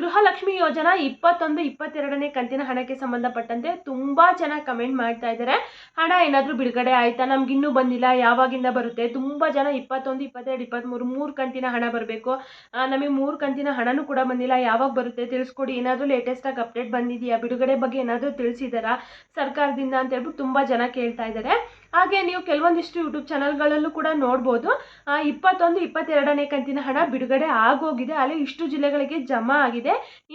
ಗೃಹಲಕ್ಷ್ಮಿ ಯೋಜನಾ ಇಪ್ಪತ್ತೊಂದು, ಇಪ್ಪತ್ತೆರಡನೇ ಕಂತಿನ ಹಣಕ್ಕೆ ಸಂಬಂಧಪಟ್ಟಂತೆ ತುಂಬಾ ಜನ ಕಮೆಂಟ್ ಮಾಡ್ತಾ ಇದ್ದಾರೆ. ಹಣ ಏನಾದರೂ ಬಿಡುಗಡೆ ಆಯ್ತಾ? ನಮ್ಗೆ ಇನ್ನೂ ಬಂದಿಲ್ಲ. ಯಾವಾಗಿಂದ ಬರುತ್ತೆ? ತುಂಬಾ ಜನ ಇಪ್ಪತ್ತೊಂದು, ಇಪ್ಪತ್ತೆರಡು, ಇಪ್ಪತ್ತ್ಮೂರು, ಮೂರು ಕಂತಿನ ಹಣ ಬರಬೇಕು. ನಮಗೆ ಮೂರು ಕಂತಿನ ಹಣನೂ ಕೂಡ ಬಂದಿಲ್ಲ. ಯಾವಾಗ ಬರುತ್ತೆ ತಿಳಿಸ್ಕೊಡಿ. ಏನಾದರೂ ಲೇಟೆಸ್ಟಾಗಿ ಅಪ್ಡೇಟ್ ಬಂದಿದೆಯಾ? ಬಿಡುಗಡೆ ಬಗ್ಗೆ ಏನಾದರೂ ತಿಳಿಸಿದಾರಾ? ಸರ್ಕಾರದಿಂದ ಅಂತ ಹೇಳ್ಬಿಟ್ಟು ತುಂಬ ಜನ ಕೇಳ್ತಾ ಇದ್ದಾರೆ. ಹಾಗೆ ನೀವು ಕೆಲವೊಂದಿಷ್ಟು ಯೂಟ್ಯೂಬ್ ಚಾನಲ್ಗಳಲ್ಲೂ ಕೂಡ ನೋಡ್ಬೋದು. ಇಪ್ಪತ್ತೊಂದು, ಇಪ್ಪತ್ತೆರಡನೇ ಕಂತಿನ ಹಣ ಬಿಡುಗಡೆ ಆಗೋಗಿದೆ. ಅಲ್ಲಿ ಇಷ್ಟು ಜಿಲ್ಲೆಗಳಿಗೆ ಜಮಾ ಆಗಿದೆ.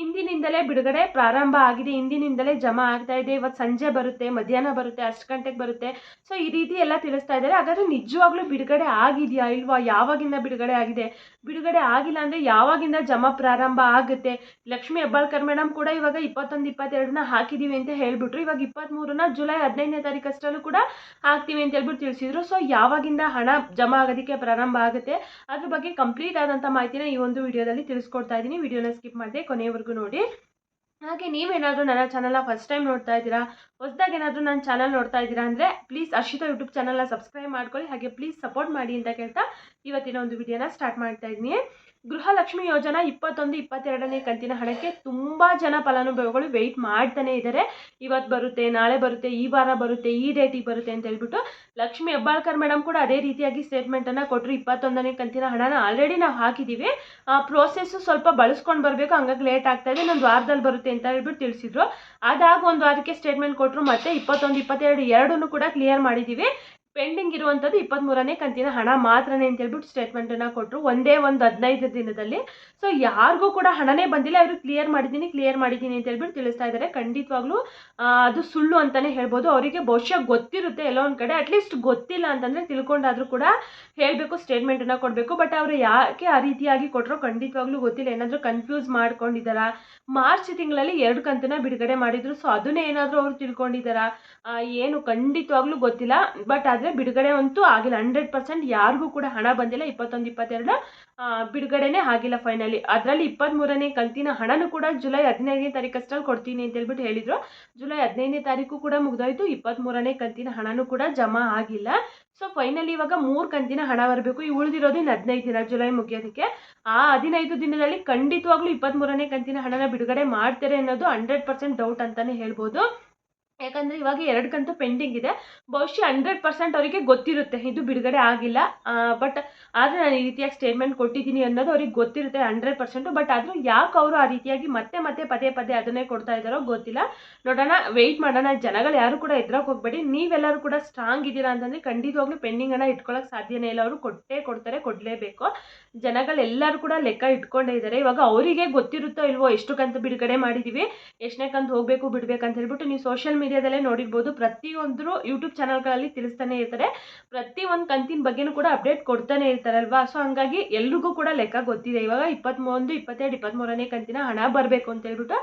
ಇಂದಿನಿಂದಲೇ ಬಿಡುಗಡೆ ಪ್ರಾರಂಭ ಆಗಿದೆ. ಇಂದಿನಿಂದಲೇ ಜಮಾ ಆಗ್ತಾ ಇದೆ. ಇವತ್ತು ಸಂಜೆ ಬರುತ್ತೆ, ಮಧ್ಯಾಹ್ನ ಬರುತ್ತೆ, ಅಷ್ಟು ಗಂಟೆಗೆ ಬರುತ್ತೆ. ಸೊ ಈ ರೀತಿ ಎಲ್ಲ ತಿಳಿಸ್ತಾ ಇದ್ದಾರೆ. ಹಾಗಾದ್ರೆ ನಿಜವಾಗ್ಲೂ ಬಿಡುಗಡೆ ಆಗಿದೆಯಾ ಇಲ್ವಾ? ಯಾವಾಗಿಂದ ಬಿಡುಗಡೆ ಆಗಿದೆ? ಬಿಡುಗಡೆ ಆಗಿಲ್ಲ ಅಂದರೆ ಯಾವಾಗಿಂದ ಜಮಾ ಪ್ರಾರಂಭ ಆಗುತ್ತೆ? ಲಕ್ಷ್ಮಿ ಹೆಬ್ಬಾಳ್ಕರ್ ಮೇಡಮ್ ಕೂಡ ಇವಾಗ ಇಪ್ಪತ್ತೊಂದು, ಇಪ್ಪತ್ತೆರಡನ್ನ ಹಾಕಿದ್ದೀವಿ ಅಂತ ಹೇಳ್ಬಿಟ್ರು. ಇವಾಗ ಇಪ್ಪತ್ತ್ಮೂರನ ಜುಲೈ ಹದಿನೈದನೇ ತಾರೀಕು ಅಷ್ಟರಲ್ಲೂ ಕೂಡ ಹಾಕ್ತೀವಿ ಅಂತ ಹೇಳ್ಬಿಟ್ಟು ತಿಳಿಸಿದ್ರು. ಸೊ ಯಾವಾಗಿಂದ ಹಣ ಜಮಾ ಆಗೋದಕ್ಕೆ ಪ್ರಾರಂಭ ಆಗುತ್ತೆ? ಅದ್ರ ಬಗ್ಗೆ ಕಂಪ್ಲೀಟ್ ಆದಂಥ ಮಾಹಿತಿನ ಈ ಒಂದು ವಿಡಿಯೋದಲ್ಲಿ ತಿಳಿಸ್ಕೊಡ್ತಾ ಇದ್ದೀನಿ. ವಿಡಿಯೋನ ಸ್ಕಿಪ್ ಮಾಡಿದೆ ಕೊನೆಯವರೆಗೂ ನೋಡಿ. ಹಾಗೆ ನೀವೇನಾದರೂ ನನ್ನ ಚಾನಲ್ನ ಫಸ್ಟ್ ಟೈಮ್ ನೋಡ್ತಾ ಇದ್ದೀರಾ, ಹೊಸದಾಗಿ ಏನಾದರೂ ನನ್ನ ಚಾನಲ್ ನೋಡ್ತಾ ಇದ್ದೀರಾ ಅಂದರೆ ಪ್ಲೀಸ್ ಅರ್ಷಿತಾ ಯೂಟ್ಯೂಬ್ ಚಾನಲ್ನ ಸಬ್ಸ್ಕ್ರೈಬ್ ಮಾಡ್ಕೊಳ್ಳಿ, ಹಾಗೆ ಪ್ಲೀಸ್ ಸಪೋರ್ಟ್ ಮಾಡಿ ಅಂತ ಕೇಳ್ತಾ ಇವತ್ತಿನ ಒಂದು ವಿಡಿಯೋನ ಸ್ಟಾರ್ಟ್ ಮಾಡ್ತಾ ಇದ್ದೀನಿ. ಗೃಹಲಕ್ಷ್ಮಿ ಯೋಜನಾ ಇಪ್ಪತ್ತೊಂದು, ಇಪ್ಪತ್ತೆರಡನೇ ಕಂತಿನ ಹಣಕ್ಕೆ ತುಂಬ ಜನ ಫಲಾನುಭವಿಗಳು ವೆಯ್ಟ್ ಮಾಡ್ತಾನೆ ಇದ್ದಾರೆ ಇವತ್ತು ಬರುತ್ತೆ, ನಾಳೆ ಬರುತ್ತೆ, ಈ ವಾರ ಬರುತ್ತೆ, ಈ ಡೇಟಿಗೆ ಬರುತ್ತೆ ಅಂತ ಹೇಳ್ಬಿಟ್ಟು ಲಕ್ಷ್ಮಿ ಹೆಬ್ಬಾಳ್ಕರ್ ಮೇಡಮ್ ಕೂಡ ಅದೇ ರೀತಿಯಾಗಿ ಸ್ಟೇಟ್ಮೆಂಟನ್ನು ಕೊಟ್ಟರು ಇಪ್ಪತ್ತೊಂದನೇ ಕಂತಿನ ಹಣನ ಆಲ್ರೆಡಿ ನಾವು ಹಾಕಿದ್ದೀವಿ ಆ ಪ್ರೋಸೆಸ್ಸು ಸ್ವಲ್ಪ ಬಳಸ್ಕೊಂಡು ಬರಬೇಕು, ಹಂಗಾಗಿ ಲೇಟ್ ಆಗ್ತಾ ಇದೆ, ಇನ್ನೊಂದು ವಾರದಲ್ಲಿ ಬರುತ್ತೆ ಅಂತ ಹೇಳ್ಬಿಟ್ಟು ತಿಳಿಸಿದ್ರು. ಅದಾಗ ಒಂದು ವಾರಕ್ಕೆ ಸ್ಟೇಟ್ಮೆಂಟ್ ಕೊಟ್ಟರು ಮತ್ತೆ ಇಪ್ಪತ್ತೊಂದು, ಇಪ್ಪತ್ತೆರಡು ಎರಡನ್ನೂ ಕೂಡ ಕ್ಲಿಯರ್ ಮಾಡಿದ್ದೀವಿ ಪೆಂಡಿಂಗ್ ಇರುವಂಥದ್ದು ಇಪ್ಪತ್ತ್ಮೂರನೇ ಕಂತಿನ ಹಣ ಮಾತ್ರನೇ ಅಂತ ಹೇಳ್ಬಿಟ್ಟು ಸ್ಟೇಟ್ಮೆಂಟನ್ನು ಕೊಟ್ಟರು ಒಂದೇ ಒಂದು ಹದಿನೈದು ದಿನದಲ್ಲಿ. ಸೊ ಯಾರಿಗೂ ಕೂಡ ಹಣನೇ ಬಂದಿಲ್ಲ. ಅವರು ಕ್ಲಿಯರ್ ಮಾಡಿದ್ದೀನಿ ಕ್ಲಿಯರ್ ಮಾಡಿದ್ದೀನಿ ಅಂತ ಹೇಳ್ಬಿಟ್ಟು ತಿಳಿಸ್ತಾ ಇದ್ದಾರೆ ಖಂಡಿತವಾಗ್ಲೂ ಅದು ಸುಳ್ಳು ಅಂತಲೇ ಹೇಳ್ಬೋದು. ಅವರಿಗೆ ಬಹುಶಃ ಗೊತ್ತಿರುತ್ತೆ ಎಲ್ಲೋ ಒಂದು ಕಡೆ. ಅಟ್ಲೀಸ್ಟ್ ಗೊತ್ತಿಲ್ಲ ಅಂತಂದರೆ ತಿಳ್ಕೊಂಡಾದರೂ ಕೂಡ ಹೇಳಬೇಕು ಸ್ಟೇಟ್ಮೆಂಟನ್ನು ಕೊಡಬೇಕು. ಬಟ್ ಅವರು ಯಾಕೆ ಆ ರೀತಿಯಾಗಿ ಕೊಟ್ಟರು ಖಂಡಿತವಾಗ್ಲೂ ಗೊತ್ತಿಲ್ಲ. ಏನಾದರೂ ಕನ್ಫ್ಯೂಸ್ ಮಾಡ್ಕೊಂಡಿದ್ದಾರಾ? ಮಾರ್ಚ್ ತಿಂಗಳಲ್ಲಿ ಎರಡು ಕಂತನ್ನ ಬಿಡುಗಡೆ ಮಾಡಿದ್ರು. ಸೊ ಅದನ್ನೇ ಏನಾದರೂ ಅವರು ತಿಳ್ಕೊಂಡಿದ್ದಾರಾ? ಏನು, ಖಂಡಿತವಾಗ್ಲೂ ಗೊತ್ತಿಲ್ಲ. ಬಟ್ ಆದರೆ ಬಿಡುಗಡೆ ಅಂತೂ ಆಗಿಲ್ಲ. ಹಂಡ್ರೆಡ್ ಪರ್ಸೆಂಟ್ ಯಾರಿಗೂ ಕೂಡ ಹಣ ಬಂದಿಲ್ಲ. ಇಪ್ಪತ್ತೊಂದು ಇಪ್ಪತ್ತೆರಡು ಬಿಡುಗಡೆನೆ ಆಗಿಲ್ಲ ಫೈನಲಿ ಅದರಲ್ಲಿ ಇಪ್ಪತ್ತ್ಮೂರನೇ ಕಂತಿನ ಹಣನೂ ಕೂಡ ಜುಲೈ ಹದಿನೈದನೇ ತಾರೀಕಷ್ಟರಲ್ಲಿ ಕೊಡ್ತೀನಿ ಅಂತ ಹೇಳ್ಬಿಟ್ಟು ಹೇಳಿದರು. ಜುಲೈ ಹದಿನೈದನೇ ತಾರೀಕು ಕೂಡ ಮುಗ್ದೋಯ್ತು. ಇಪ್ಪತ್ತ್ಮೂರನೇ ಕಂತಿನ ಹಣನೂ ಕೂಡ ಜಮಾ ಆಗಿಲ್ಲ. ಸೊ ಫೈನಲಿ ಇವಾಗ ಮೂರು ಕಂತಿನ ಹಣ ಬರಬೇಕು. ಈ ಉಳಿದಿರೋದು ಇನ್ನು ಹದಿನೈದು ದಿನ, ಜುಲೈ ಮುಗಿಯೋದಕ್ಕೆ. ಆ ಹದಿನೈದು ದಿನದಲ್ಲಿ ಖಂಡಿತವಾಗ್ಲೂ ಇಪ್ಪತ್ತ್ಮೂರನೇ ಕಂತಿನ ಹಣನ ಬಿಡುಗಡೆ ಮಾಡ್ತಾರೆ ಅನ್ನೋದು ಹಂಡ್ರೆಡ್ ಪರ್ಸೆಂಟ್ ಡೌಟ್ ಅಂತಲೇ ಹೇಳ್ಬೋದು. ಯಾಕಂದರೆ ಇವಾಗ ಎರಡು ಕಂತು ಪೆಂಡಿಂಗ್ ಇದೆ. ಬಹುಶಃ ಹಂಡ್ರೆಡ್ ಪರ್ಸೆಂಟ್ ಅವರಿಗೆ ಗೊತ್ತಿರುತ್ತೆ, ಇದು ಬಿಡುಗಡೆ ಆಗಿಲ್ಲ. ಬಟ್ ಆದರೆ ನಾನು ಈ ರೀತಿಯಾಗಿ ಸ್ಟೇಟ್ಮೆಂಟ್ ಕೊಟ್ಟಿದ್ದೀನಿ ಅನ್ನೋದು ಅವ್ರಿಗೆ ಗೊತ್ತಿರುತ್ತೆ ಹಂಡ್ರೆಡ್ ಪರ್ಸೆಂಟು ಬಟ್ ಆದರೂ ಯಾಕೆ ಅವರು ಆ ರೀತಿಯಾಗಿ ಮತ್ತೆ ಮತ್ತೆ ಪದೇ ಪದೇ ಅದನ್ನೇ ಕೊಡ್ತಾ ಇದ್ದಾರೋ ಗೊತ್ತಿಲ್ಲ. ನೋಡೋಣ ವೆಯ್ಟ್ ಮಾಡೋಣ. ಜನಗಳು ಯಾರು ಕೂಡ ಎದ್ರಕ್ಕೆ ಹೋಗಬೇಡಿ. ನೀವೆಲ್ಲರೂ ಕೂಡ ಸ್ಟ್ರಾಂಗ್ ಇದ್ದೀರಾ ಅಂತಂದರೆ ಖಂಡಿತವಾಗ್ಲೂ ಪೆಂಡಿಂಗನ್ನು ಇಟ್ಕೊಳ್ಳೋಕೆ ಸಾಧ್ಯನೇ ಇಲ್ಲ. ಅವರು ಕೊಟ್ಟೇ ಕೊಡ್ತಾರೆ, ಕೊಡಲೇಬೇಕು. ಜನಗಳೆಲ್ಲರೂ ಕೂಡ ಲೆಕ್ಕ ಇಟ್ಕೊಂಡೇ ಇದ್ದಾರೆ. ಇವಾಗ ಅವರಿಗೆ ಗೊತ್ತಿರುತ್ತೋ ಇಲ್ವೋ ಎಷ್ಟು ಕಂತು ಬಿಡುಗಡೆ ಮಾಡಿದ್ದೀವಿ ಎಷ್ಟನೇ ಕಂತು ಹೋಗಬೇಕು ಬಿಡಬೇಕಂತ ಹೇಳ್ಬಿಟ್ಟು ನೀವು ಸೋಷಿಯಲ್ ಮೀಡಿಯಾದಲ್ಲೇ ನೋಡಿರ್ಬೋದು. ಪ್ರತಿಯೊಂದರೂ ಯೂಟ್ಯೂಬ್ ಚಾನಲ್ಗಳಲ್ಲಿ ತಿಳಿಸ್ತಾನೆ ಇರ್ತಾರೆ. ಪ್ರತಿ ಒಂದು ಕಂತಿನ ಬಗ್ಗೆನೂ ಕೂಡ ಅಪ್ಡೇಟ್ ಕೊಡ್ತಾನೆ ಇರ್ತಾರಲ್ವಾ? ಸೊ ಹಂಗಾಗಿ ಎಲ್ರಿಗೂ ಕೂಡ ಲೆಕ್ಕ ಗೊತ್ತಿದೆ. ಇವಾಗ ಇಪ್ಪತ್ತ್ಮೂರು ಇಪ್ಪತ್ತೆರಡು ಇಪ್ಪತ್ತ್ಮೂರನೇ ಕಂತಿನ ಹಣ ಬರಬೇಕು ಅಂತ ಹೇಳ್ಬಿಟ್ಟು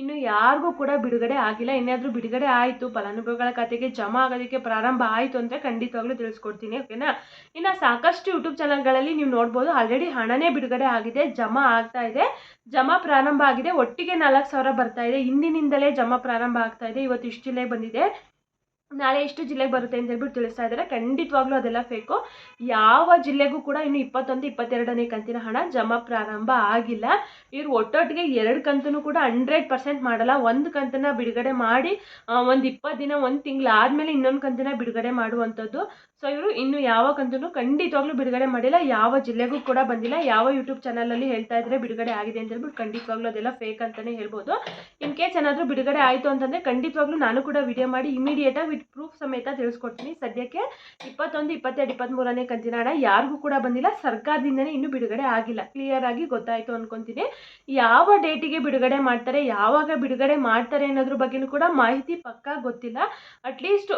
ಇನ್ನು ಯಾರಿಗೂ ಕೂಡ ಬಿಡುಗಡೆ ಆಗಿಲ್ಲ. ಇನ್ನಾದರೂ ಬಿಡುಗಡೆ ಆಯಿತು, ಫಲಾನುಭವಿಗಳ ಖಾತೆಗೆ ಜಮಾ ಆಗೋದಕ್ಕೆ ಪ್ರಾರಂಭ ಆಯಿತು ಅಂದರೆ ಖಂಡಿತವಾಗ್ಲೂ ತಿಳಿಸ್ಕೊಡ್ತೀನಿ, ಓಕೆನಾ? ಇನ್ನು ಸಾಕಷ್ಟು ಯೂಟ್ಯೂಬ್ ಚಾನಲ್ಗಳಲ್ಲಿ ನೀವು ನೋಡ್ಬೋದು ಆಲ್ರೆಡಿ ಹಣನೇ ಬಿಡುಗಡೆ ಆಗಿದೆ, ಜಮಾ ಆಗ್ತಾ ಇದೆ. ಜಮಾ ಪ್ರಾರಂಭ ಆಗಿದೆ, ಒಟ್ಟಿಗೆ ನಾಲ್ಕು ಸಾವಿರ ಬರ್ತಾ ಇದೆ. ಇಂದಿನಿಂದಲೇ ಜಮಾ ಪ್ರಾರಂಭ ಆಗ್ತಾ ಇದೆ. ಇವತ್ತು ಇಷ್ಟು ಜಿಲ್ಲೆಗೆ ಬಂದಿದೆ. ನಾಳೆ ಎಷ್ಟು ಜಿಲ್ಲೆಗೆ ಬರುತ್ತೆ ಅಂತ ಹೇಳ್ಬಿಟ್ಟು ತಿಳಿಸ್ತಾ ಇದ್ದಾರೆ. ಖಂಡಿತವಾಗ್ಲೂ ಅದೆಲ್ಲ ಫೇಕು ಯಾವ ಜಿಲ್ಲೆಗೂ ಕೂಡ ಇನ್ನು ಇಪ್ಪತ್ತೊಂದು, ಇಪ್ಪತ್ತೆರಡನೇ ಕಂತಿನ ಹಣ ಜಮಾ ಪ್ರಾರಂಭ ಆಗಿಲ್ಲ. ಇವ್ರು ಒಟ್ಟೊಟ್ಟಿಗೆ ಎರಡು ಕಂತನ್ನು ಕೂಡ ಹಂಡ್ರೆಡ್ ಪರ್ಸೆಂಟ್ ಮಾಡಲ್ಲ. ಒಂದು ಕಂತನ್ನ ಬಿಡುಗಡೆ ಮಾಡಿ ಒಂದು ಇಪ್ಪತ್ತು ದಿನ, ಒಂದು ತಿಂಗಳು ಆದಮೇಲೆ ಇನ್ನೊಂದು ಕಂತನ್ನ ಬಿಡುಗಡೆ ಮಾಡುವಂಥದ್ದು. ಸೊ ಇವರು ಇನ್ನು ಯಾವ ಕಂತನ್ನು ಖಂಡಿತವಾಗ್ಲೂ ಬಿಡುಗಡೆ ಮಾಡಿಲ್ಲ. ಯಾವ ಜಿಲ್ಲೆಗೂ ಕೂಡ ಬಂದಿಲ್ಲ. ಯಾವ ಯೂಟ್ಯೂಬ್ ಚಾನಲಲ್ಲಿ ಹೇಳ್ತಾ ಇದ್ರೆ ಬಿಡುಗಡೆ ಆಗಿದೆ ಅಂತ ಹೇಳ್ಬಿಟ್ಟು ಖಂಡಿತವಾಗ್ಲೂ ಅದೆಲ್ಲ ಫೇಕ್ ಅಂತಲೇ ಹೇಳ್ಬೋದು. ಇನ್ ಕೇಸ್ ಏನಾದರೂ ಬಿಡುಗಡೆ ಆಯಿತು ಅಂತಂದರೆ ಖಂಡಿತವಾಗ್ಲೂ ನಾನು ಕೂಡ ವಿಡಿಯೋ ಮಾಡಿ ಇಮಿಡಿಯೇಟಾಗಿ ವಿತ್ ಪ್ರೂಫ್ ಸಮೇತ ತಿಳಿಸ್ಕೊಡ್ತೀನಿ. ಸದ್ಯಕ್ಕೆ ಇಪ್ಪತ್ತೊಂದು ಇಪ್ಪತ್ತೆರಡು ಇಪ್ಪತ್ತ್ಮೂರನೇ ಕಂತಿನ ಹಣ ಯಾರಿಗೂ ಕೂಡ ಬಂದಿಲ್ಲ. ಸರ್ಕಾರದಿಂದನೇ ಇನ್ನೂ ಬಿಡುಗಡೆ ಆಗಿಲ್ಲ. ಕ್ಲಿಯರ್ ಆಗಿ ಗೊತ್ತಾಯಿತು ಅನ್ಕೊಂತೀನಿ. ಯಾವ ಡೇಟಿಗೆ ಬಿಡುಗಡೆ ಮಾಡ್ತಾರೆ ಯಾವಾಗ ಬಿಡುಗಡೆ ಮಾಡ್ತಾರೆ ಅನ್ನೋದ್ರ ಬಗ್ಗೆನೂ ಕೂಡ ಮಾಹಿತಿ ಪಕ್ಕಾ ಗೊತ್ತಿಲ್ಲ. ಅಟ್ಲೀಸ್ಟ್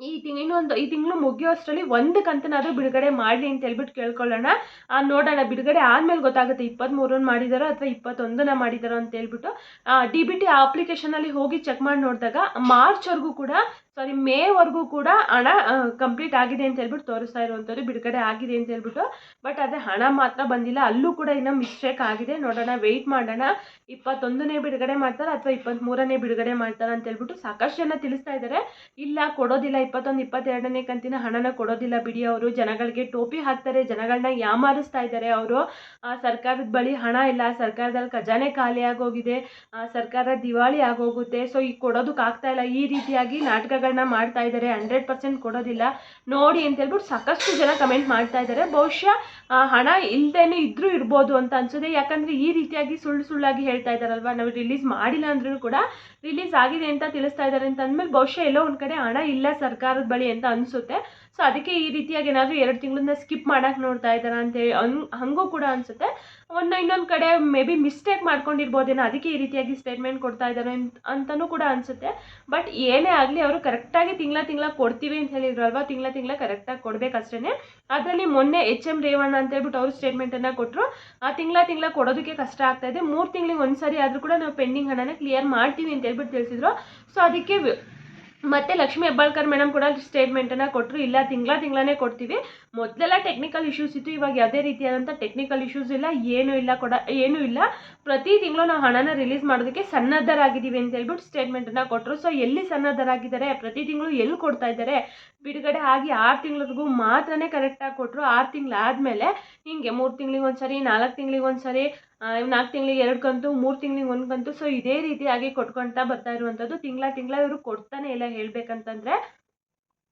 ಈ ತಿಂಗ್ ಇನ್ನೊಂದು ಈ ತಿಂಗಳು ಮುಗಿಯೋಷ್ಟರಲ್ಲಿ ಒಂದು ಕಂತನಾದರೂ ಬಿಡುಗಡೆ ಮಾಡಲಿ ಅಂತ ಹೇಳ್ಬಿಟ್ಟು ಕೇಳ್ಕೊಳ್ಳೋಣ. ಆ, ನೋಡೋಣ. ಬಿಡುಗಡೆ ಆದಮೇಲೆ ಗೊತ್ತಾಗುತ್ತೆ ಇಪ್ಪತ್ತ್ಮೂರನ್ನು ಮಾಡಿದಾರೋ ಅಥವಾ ಇಪ್ಪತ್ತೊಂದನ ಮಾಡಿದಾರೋ ಅಂತ ಹೇಳ್ಬಿಟ್ಟು. ಡಿ ಬಿ ಟಿ ಅಪ್ಲಿಕೇಶನಲ್ಲಿ ಹೋಗಿ ಚೆಕ್ ಮಾಡಿ ನೋಡಿದಾಗ ಮಾರ್ಚ್ವರೆಗೂ ಕೂಡ ಸಾರಿ ಮೇವರೆಗೂ ಕೂಡ ಹಣ ಕಂಪ್ಲೀಟ್ ಆಗಿದೆ ಅಂತ ಹೇಳ್ಬಿಟ್ಟು ತೋರಿಸ್ತಾ ಇರುವಂಥದ್ದು ಬಿಡುಗಡೆ ಆಗಿದೆ ಅಂತ ಹೇಳ್ಬಿಟ್ಟು. ಬಟ್ ಆದರೆ ಹಣ ಮಾತ್ರ ಬಂದಿಲ್ಲ. ಅಲ್ಲೂ ಕೂಡ ಇನ್ನೂ ಮಿಸ್ಟೇಕ್ ಆಗಿದೆ. ನೋಡೋಣ ವೆಯ್ಟ್ ಮಾಡೋಣ. ಇಪ್ಪತ್ತೊಂದನೇ ಬಿಡುಗಡೆ ಮಾಡ್ತಾರೆ ಅಥವಾ ಇಪ್ಪತ್ತ್ಮೂರನೇ ಬಿಡುಗಡೆ ಮಾಡ್ತಾರೆ ಅಂತ ಹೇಳ್ಬಿಟ್ಟು ಸಾಕಷ್ಟು ಜನ ತಿಳಿಸ್ತಾ ಇದ್ದಾರೆ. ಇಲ್ಲ, ಕೊಡೋದಿಲ್ಲ. ಇಪ್ಪತ್ತೊಂದು, ಇಪ್ಪತ್ತೆರಡನೇ ಕಂತಿನ ಹಣನ ಕೊಡೋದಿಲ್ಲ ಬಿಡಿ ಅವರು. ಜನಗಳಿಗೆ ಟೋಪಿ ಹಾಕ್ತಾರೆ. ಜನಗಳನ್ನ ಯಾಮಾರಿಸ್ತಾ ಇದ್ದಾರೆ ಅವರು. ಸರ್ಕಾರದ ಬಳಿ ಹಣ ಇಲ್ಲ. ಸರ್ಕಾರದಲ್ಲಿ ಖಜಾನೆ ಖಾಲಿ ಆಗೋಗಿದೆ. ಸರ್ಕಾರ ದಿವಾಳಿ ಆಗೋಗುತ್ತೆ. ಸೊ ಈಗ ಕೊಡೋದಕ್ಕೆ ಆಗ್ತಾ ಇಲ್ಲ. ಈ ರೀತಿಯಾಗಿ ನಾಟಕಗಳನ್ನ ಮಾಡ್ತಾ ಇದ್ದಾರೆ ಹಂಡ್ರೆಡ್ ಪರ್ಸೆಂಟ್ ಕೊಡೋದಿಲ್ಲ. ನೋಡಿ ಅಂತ ಹೇಳ್ಬಿಟ್ಟು ಸಾಕಷ್ಟು ಜನ ಕಮೆಂಟ್ ಮಾಡ್ತಾ ಇದ್ದಾರೆ ಬಹುಶಃ ಹಣ ಇಲ್ದೇನೆ ಇದ್ರೂ ಇರ್ಬೋದು ಅಂತ ಅನ್ಸುತ್ತೆ. ಯಾಕಂದ್ರೆ ಈ ರೀತಿಯಾಗಿ ಸುಳ್ಳು ಸುಳ್ಳಾಗಿ ಹೇಳ್ತಾ ಇದ್ದಾರಲ್ವಾ ನಾವು ರಿಲೀಸ್ ಮಾಡಿಲ್ಲ ಅಂದ್ರೂ ಕೂಡ ರಿಲೀಸ್ ಆಗಿದೆ ಅಂತ ತಿಳಿಸ್ತಾ ಇದ್ದಾರೆ ಅಂತ ಅಂದಮೇಲೆ ಬಹುಶಃ ಎಲ್ಲೋ ಒಂದ್ ಕಡೆ ಹಣ ಇಲ್ಲ ಸರ್ಕಾರದ ಬಳಿ ಅಂತ ಅನಿಸುತ್ತೆ. ಸೊ ಅದಕ್ಕೆ ಈ ರೀತಿಯಾಗಿ ಏನಾದರೂ ಎರಡು ತಿಂಗಳನ್ನ ಸ್ಕಿಪ್ ಮಾಡೋಕ್ಕೆ ನೋಡ್ತಾ ಇದ್ದಾರೆ ಅಂತ ಹೇಳಿ ಹಂಗ್ ಕೂಡ ಅನಿಸುತ್ತೆ. ಒಂದು ಇನ್ನೊಂದು ಕಡೆ ಮೇ ಬಿ ಮಿಸ್ಟೇಕ್ ಮಾಡ್ಕೊಂಡಿರ್ಬೋದೇನೋ ಅದಕ್ಕೆ ಈ ರೀತಿಯಾಗಿ ಸ್ಟೇಟ್ಮೆಂಟ್ ಕೊಡ್ತಾ ಇದ್ದಾರೆ ಅಂತ ಅಂತಲೂ ಕೂಡ ಅನಿಸುತ್ತೆ. ಬಟ್ ಏನೇ ಆಗಲಿ ಅವರು ಕರೆಕ್ಟಾಗಿ ತಿಂಗಳ ತಿಂಗಳ ಕೊಡ್ತೀವಿ ಅಂತ ಹೇಳಿದ್ರಲ್ವಾ, ತಿಂಗಳ ತಿಂಗಳ ಕರೆಕ್ಟಾಗಿ ಕೊಡಬೇಕಷ್ಟೇ ಅದರಲ್ಲಿ ಮೊನ್ನೆ ಎಚ್ ಎಂ ರೇವಣ್ಣ ಅಂತ ಹೇಳ್ಬಿಟ್ಟು ಅವರು ಸ್ಟೇಟ್ಮೆಂಟನ್ನು ಕೊಟ್ಟರು ಆ ತಿಂಗಳ ತಿಂಗಳ ಕೊಡೋದಕ್ಕೆ ಕಷ್ಟ ಆಗ್ತಾ ಇದೆ. ಮೂರು ತಿಂಗಳಿಗೆ ಒಂದು ಸಾರಿ ಆದರೂ ಕೂಡ ನಾವು ಪೆಂಡಿಂಗ್ ಹಣನ ಕ್ಲಿಯರ್ ಮಾಡ್ತೀವಿ ಅಂತ ಹೇಳ್ಬಿಟ್ಟು ತಿಳಿಸಿದ್ರು. ಸೊ ಅದಕ್ಕೆ ಮತ್ತೆ ಲಕ್ಷ್ಮೀ ಹೆಬ್ಬಾಳ್ಕರ್ ಮೇಡಮ್ ಕೂಡ ಸ್ಟೇಟ್ಮೆಂಟನ್ನು ಕೊಟ್ಟರು ಇಲ್ಲ, ತಿಂಗಳ ತಿಂಗಳೇ ಕೊಡ್ತೀವಿ. ಮೊದಲೆಲ್ಲ ಟೆಕ್ನಿಕಲ್ ಇಶ್ಯೂಸ್ ಇತ್ತು. ಇವಾಗ ಯಾವುದೇ ರೀತಿಯಾದಂಥ ಟೆಕ್ನಿಕಲ್ ಇಶ್ಯೂಸ್ ಇಲ್ಲ, ಏನೂ ಇಲ್ಲ ಕೊಡ, ಏನೂ ಇಲ್ಲ. ಪ್ರತಿ ತಿಂಗಳು ನಾವು ಹಣನ ರಿಲೀಸ್ ಮಾಡೋದಕ್ಕೆ ಸನ್ನದ್ಧರಾಗಿದ್ದೀವಿ ಅಂತ ಹೇಳ್ಬಿಟ್ಟು ಸ್ಟೇಟ್ಮೆಂಟನ್ನು ಕೊಟ್ಟರು ಸೊ ಎಲ್ಲಿ ಸನ್ನದ್ಧರಾಗಿದ್ದಾರೆ? ಪ್ರತಿ ತಿಂಗಳು ಎಲ್ಲಿ ಕೊಡ್ತಾ ಇದ್ದಾರೆ? ಬಿಡುಗಡೆ ಆಗಿ ಆರು ತಿಂಗಳಿಗೂ ಮಾತ್ರನೇ ಕರೆಕ್ಟಾಗಿ ಕೊಟ್ಟರು ಆರು ತಿಂಗಳು ಆದಮೇಲೆ ಹಿಂಗೆ ಮೂರು ತಿಂಗಳಿಗೆ ಒಂದ್ಸರಿ, ನಾಲ್ಕು ತಿಂಗಳಿಗೆ ಒಂದ್ಸರಿ ನಾಲ್ಕು ತಿಂಗಳಿಗೆ ಎರಡು ಕಂತು, ಮೂರು ತಿಂಗಳಿಗೆ ಒಂದು ಕಂತು. ಸೊ ಇದೇ ರೀತಿಯಾಗಿ ಕೊಟ್ಕೊಳ್ತಾ ಬರ್ತಾ ಇರುವಂಥದ್ದು. ತಿಂಗಳ ತಿಂಗಳ ಇವರು ಕೊಡ್ತಾನೆ ಇಲ್ಲ ಹೇಳ್ಬೇಕಂತಂದ್ರೆ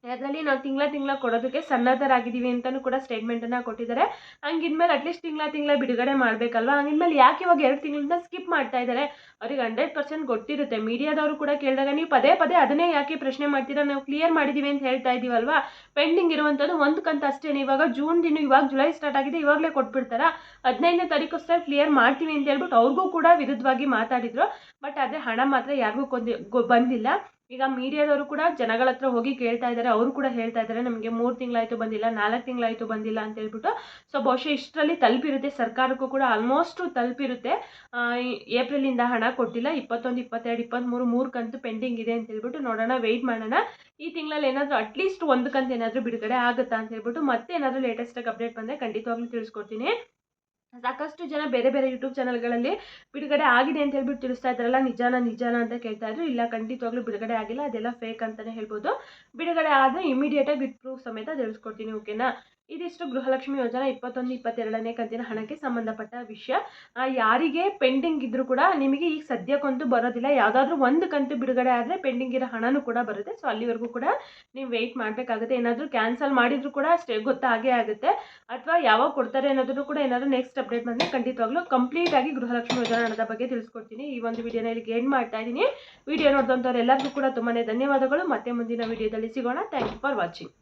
ಅದರಲ್ಲಿ ನಾವು ತಿಂಗಳ ತಿಂಗಳ ಕೊಡೋದಕ್ಕೆ ಸನ್ನದ್ಧರಾಗಿದ್ದೀವಿ ಅಂತಲೂ ಕೂಡ ಸ್ಟೇಟ್ಮೆಂಟನ್ನು ಕೊಟ್ಟಿದ್ದಾರೆ. ಹಂಗಿದ್ಮೇಲೆ ಅಟ್ಲೀಸ್ಟ್ ತಿಂಗಳ ತಿಂಗಳ ಬಿಡುಗಡೆ ಮಾಡಬೇಕಲ್ವಾ? ಹಂಗಿದ್ಮೇಲೆ ಯಾಕೆ ಇವಾಗ ಎರಡು ತಿಂಗಳಿಂದ ಸ್ಕಿಪ್ ಮಾಡ್ತಾ ಇದ್ದಾರೆ? ಅವ್ರಿಗೆ ಹಂಡ್ರೆಡ್ ಪರ್ಸೆಂಟ್ ಗೊತ್ತಿರುತ್ತೆ. ಮೀಡಿಯಾದವರು ಕೂಡ ಕೇಳಿದಾಗ ನೀವು ಪದೇ ಪದೇ ಅದನ್ನೇ ಯಾಕೆ ಪ್ರಶ್ನೆ ಮಾಡ್ತೀರಾ? ನಾವು ಕ್ಲಿಯರ್ ಮಾಡಿದ್ದೀವಿ ಅಂತ ಹೇಳ್ತಾ ಇದ್ದೀವಲ್ವಾ ಪೆಂಡಿಂಗ್ ಇರುವಂಥದ್ದು ಒಂದು ಕಂತ ಅಷ್ಟೇ ಇವಾಗ ಜೂನ್ ದಿನ, ಇವಾಗ ಜುಲೈ ಸ್ಟಾರ್ಟ್ ಆಗಿದೆ. ಇವಾಗಲೇ ಕೊಟ್ಬಿಡ್ತಾರಾ? ಹದಿನೈದನೇ ತಾರೀಕೋಸ್ಕರ ಕ್ಲಿಯರ್ ಮಾಡ್ತೀವಿ ಅಂತ ಹೇಳ್ಬಿಟ್ಟು ಅವ್ರಿಗೂ ಕೂಡ ವಿರುದ್ಧವಾಗಿ ಮಾತಾಡಿದರು. ಬಟ್ ಆದರೆ ಹಣ ಮಾತ್ರ ಯಾರಿಗೂ ಬಂದಿಲ್ಲ. ಈಗ ಮೀಡಿಯಾದವರು ಕೂಡ ಜನಗಳ ಹತ್ರ ಹೋಗಿ ಕೇಳ್ತಾ ಇದ್ದಾರೆ, ಅವರು ಕೂಡ ಹೇಳ್ತಾ ಇದ್ದಾರೆ, ನಮಗೆ ಮೂರು ತಿಂಗಳಾಯ್ತು ಬಂದಿಲ್ಲ, ನಾಲ್ಕು ತಿಂಗಳಾಯಿತು ಬಂದಿಲ್ಲ ಅಂತ ಹೇಳ್ಬಿಟ್ಟು. ಸೊ ಬಹುಶಃ ಇಷ್ಟರಲ್ಲಿ ತಲುಪಿರುತ್ತೆ, ಸರ್ಕಾರಕ್ಕೂ ಕೂಡ ಆಲ್ಮೋಸ್ಟು ತಲುಪಿರುತ್ತೆ. ಏಪ್ರಿಲಿಂದ ಹಣ ಕೊಟ್ಟಿಲ್ಲ, ಇಪ್ಪತ್ತೊಂದು, ಇಪ್ಪತ್ತೆರಡು, ಇಪ್ಪತ್ತ್ಮೂರು, ಮೂರು ಕಂತು ಪೆಂಡಿಂಗ್ ಇದೆ ಅಂತ ಹೇಳ್ಬಿಟ್ಟು ನೋಡೋಣ ವೆಯ್ಟ್ ಮಾಡೋಣ. ಈ ತಿಂಗಳಲ್ಲಿ ಏನಾದರೂ ಅಟ್ಲೀಸ್ಟ್ ಒಂದು ಕಂತು ಏನಾದರೂ ಬಿಡುಗಡೆ ಆಗುತ್ತಾ ಅಂತ ಹೇಳ್ಬಿಟ್ಟು ಮತ್ತೆ ಏನಾದರೂ ಲೇಟೆಸ್ಟಾಗಿ ಅಪ್ಡೇಟ್ ಬಂದರೆ ಖಂಡಿತವಾಗ್ಲೂ ತಿಳಿಸ್ಕೊಡ್ತೀನಿ. ಸಾಕಷ್ಟು ಜನ ಬೇರೆ ಬೇರೆ ಯೂಟ್ಯೂಬ್ ಚಾನಲ್ಗಳಲ್ಲಿ ಬಿಡುಗಡೆ ಆಗಿದೆ ಅಂತ ಹೇಳ್ಬಿಟ್ಟು ತಿಳಿಸ್ತಾ ಇದ್ದಾರಲ್ಲ, ನಿಜಾನ ನಿಜಾನ ಅಂತ ಕೇಳ್ತಾ ಇದ್ರು. ಇಲ್ಲ, ಖಂಡಿತವಾಗ್ಲೂ ಬಿಡುಗಡೆ ಆಗಿಲ್ಲ, ಅದೆಲ್ಲ ಫೇಕ್ ಅಂತಾನೆ ಹೇಳ್ಬೋದು. ಬಿಡುಗಡೆ ಆದರೆ ಇಮಿಡಿಯೇಟಾಗಿ ವಿತ್ ಪ್ರೂಫ್ ಸಮೇತ ತಿಳಿಸ್ಕೊಡ್ತೀನಿ ಓಕೆನಾ ಇದಿಷ್ಟು ಗೃಹಲಕ್ಷ್ಮಿ ಯೋಜನಾ ಇಪ್ಪತ್ತೊಂದು, ಇಪ್ಪತ್ತೆರಡನೇ ಕಂತಿನ ಹಣಕ್ಕೆ ಸಂಬಂಧಪಟ್ಟ ವಿಷಯ. ಯಾರಿಗೆ ಪೆಂಡಿಂಗ್ ಇದ್ದರೂ ಕೂಡ ನಿಮಗೆ ಈಗ ಸದ್ಯಕ್ಕಂತೂ ಬರೋದಿಲ್ಲ. ಯಾವುದಾದ್ರೂ ಒಂದು ಕಂತು ಬಿಡುಗಡೆ ಆದರೆ ಪೆಂಡಿಂಗ್ ಇರೋ ಹಣನು ಕೂಡ ಬರುತ್ತೆ. ಸೊ ಅಲ್ಲಿವರೆಗೂ ಕೂಡ ನೀವು ವೆಯ್ಟ್ ಮಾಡಬೇಕಾಗುತ್ತೆ. ಏನಾದರೂ ಕ್ಯಾನ್ಸಲ್ ಮಾಡಿದರೂ ಕೂಡ ಅಷ್ಟೇ ಗೊತ್ತಾಗೇ ಆಗುತ್ತೆ. ಅಥವಾ ಯಾವಾಗ ಕೊಡ್ತಾರೆ ಅನ್ನೋದನ್ನು ಕೂಡ ಏನಾದರೂ ನೆಕ್ಸ್ಟ್ ಅಪ್ಡೇಟ್ ಬಂದರೆ ಖಂಡಿತವಾಗ್ಲೂ ಕಂಪ್ಲೀಟ್ ಆಗಿ ಗೃಹಲಕ್ಷ್ಮಿ ಯೋಜನಾ ಹಣದ ಬಗ್ಗೆ ತಿಳಿಸ್ಕೊಡ್ತೀನಿ. ಈ ಒಂದು ವಿಡಿಯೋನ ಇಲ್ಲಿ ಎಂಡ್ ಮಾಡ್ತಾ ಇದ್ದೀನಿ. ವಿಡಿಯೋ ನೋಡಿದಂಥವ್ರು ಎಲ್ಲರಿಗೂ ಕೂಡ ತುಂಬಾ ಧನ್ಯವಾದಗಳು. ಮತ್ತೆ ಮುಂದಿನ ವಿಡಿಯೋದಲ್ಲಿ ಸಿಗೋಣ. Thank you for watching